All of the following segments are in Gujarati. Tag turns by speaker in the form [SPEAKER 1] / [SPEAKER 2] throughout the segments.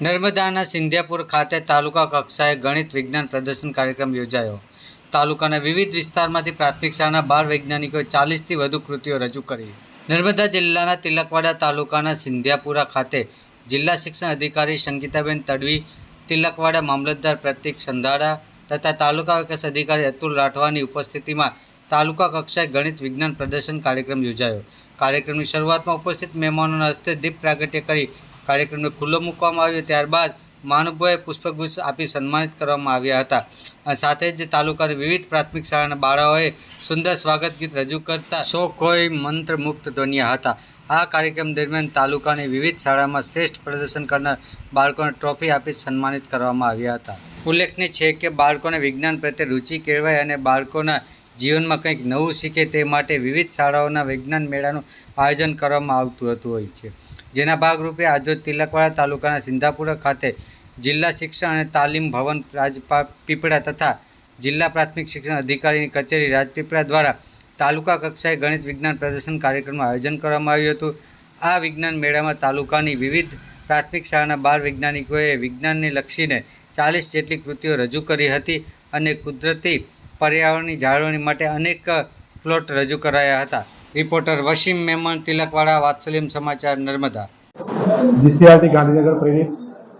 [SPEAKER 1] નર્મદાના સિંધિયાપુર ખાતે તાલુકા કક્ષાએ ગણિત વિજ્ઞાન પ્રદર્શન કાર્યક્રમ યોજાયો. તાલુકાના વિવિધ વિસ્તારમાંથી પ્રાથમિક શાળાના બાર વૈજ્ઞાનિકોએ ચાલીસથી વધુ કૃતિઓ રજૂ કરી. નર્મદા જિલ્લાના તિલકવાડા તાલુકાના સિંધિયાપુરા ખાતે જિલ્લા શિક્ષણ અધિકારી સંગીતાબેન તડવી, તિલકવાડા મામલતદાર પ્રતિક સંધાડા તથા તાલુકા વિકાસ અધિકારી અતુલ રાઠવાની ઉપસ્થિતિમાં તાલુકા કક્ષાએ ગણિત વિજ્ઞાન પ્રદર્શન કાર્યક્રમ યોજાયો. કાર્યક્રમની શરૂઆતમાં ઉપસ્થિત મહેમાનોના હસ્તે દીપ પ્રાગટ્ય કરી કાર્યક્રમને ખુલ્લો મૂકવામાં આવ્યો ત્યારબાદ મહાનુભાવોએ પુષ્પગુચ્છ આપી સન્માનિત કરવામાં આવ્યા હતા. સાથે જ તાલુકાની વિવિધ પ્રાથમિક શાળાના બાળાઓએ સુંદર સ્વાગત ગીત રજૂ કરતા સો કોઈ મંત્રમુક્ત ધ્વનિયા હતા. આ કાર્યક્રમ દરમિયાન તાલુકાની વિવિધ શાળામાં શ્રેષ્ઠ પ્રદર્શન કરનાર બાળકોને ટ્રોફી આપી સન્માનિત કરવામાં આવ્યા હતા. ઉલ્લેખનીય છે કે બાળકોને વિજ્ઞાન પ્રત્યે રુચિ કેળવાય અને બાળકોના જીવનમાં કંઈક નવું શીખે તે માટે વિવિધ શાળાઓના વિજ્ઞાન મેળાનું આયોજન કરવામાં આવતું હતું હોય છે. જેના ભાગરૂપે આજરોજ તિલકવાડા તાલુકાના સિંધાપુરા ખાતે જિલ્લા શિક્ષણ અને તાલીમ ભવન રાજપા, પીપળા તથા જિલ્લા પ્રાથમિક શિક્ષણ અધિકારીની કચેરી રાજપીપળા દ્વારા તાલુકા કક્ષાએ ગણિત વિજ્ઞાન પ્રદર્શન કાર્યક્રમનું આયોજન કરવામાં આવ્યું હતું. આ વિજ્ઞાન મેળામાં તાલુકાની વિવિધ પ્રાથમિક શાળાના બાળ વૈજ્ઞાનિકોએ વિજ્ઞાનને લક્ષીને ચાલીસ જેટલી કૃતિઓ રજૂ કરી હતી અને કુદરતી પર્યાવરણની જાળવણી માટે અનેક ફ્લોટ રજૂ કરાયા હતા. રિપોર્ટર વસીમ મેમન તિલકવાડા વાત્સલ્યમ સમાચાર નર્મદા.
[SPEAKER 2] જીસીઆરટી ગાંધીનગર પ્રેરિત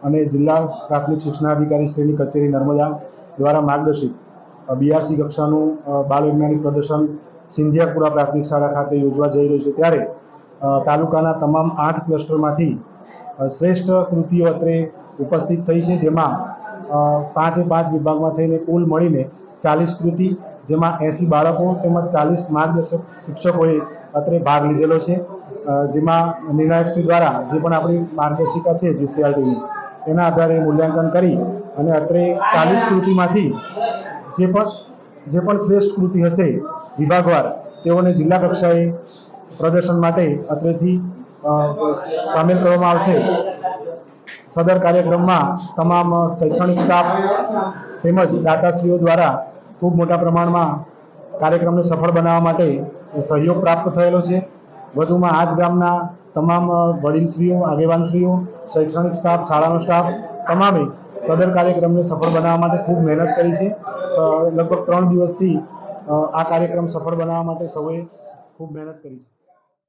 [SPEAKER 2] અને જિલ્લા પ્રાથમિક શિક્ષણાધિકારી શ્રીની કચેરી નર્મદા દ્વારા માર્ગદર્શિત બીઆરસી કક્ષાનું અ, વૈજ્ઞાનિક પ્રદર્શન સિંધિયાપુરા પ્રાથમિક શાળા ખાતે યોજવા જઈ રહ્યું છે. ત્યારે તાલુકાના તમામ આઠ ક્લસ્ટરમાંથી શ્રેષ્ઠ કૃતિઓ અત્રે ઉપસ્થિત થઈ છે જેમાં પાંચે પાંચ વિભાગમાં થઈને કુલ મળીને ચાલીસ કૃતિ, જેમાં એંસી બાળકો તેમજ ચાલીસ માર્ગદર્શક શિક્ષકોએ અત્રે ભાગ લીધેલો છે. જેમાં નિર્ણાયકશ્રી દ્વારા જે પણ આપણી માર્ગદર્શિકા છે જીસીઆરટીની, એના આધારે મૂલ્યાંકન કરી અને અત્રે ચાલીસ કૃતિમાંથી જે પણ જે પણ શ્રેષ્ઠ કૃતિ હશે વિભાગવાર, તેઓને જિલ્લા કક્ષાએ પ્રદર્શન માટે અત્રેથી સામેલ કરવામાં આવશે. સદર કાર્યક્રમમાં તમામ શૈક્ષણિક સ્ટાફ તેમજ દાતાશ્રીઓ દ્વારા ખૂબ મોટા પ્રમાણમાં કાર્યક્રમને સફળ બનાવવા માટે સહયોગ પ્રાપ્ત થયેલો છે. વધુમાં આ જ ગામના તમામ વડીલશ્રીઓ, આગેવાનશ્રીઓ, શૈક્ષણિક સ્ટાફ, શાળાનો સ્ટાફ તમામે સદર કાર્યક્રમને સફળ બનાવવા માટે ખૂબ મહેનત કરી છે. લગભગ ત્રણ દિવસથી આ કાર્યક્રમ સફળ બનાવવા માટે સૌએ ખૂબ મહેનત કરી છે.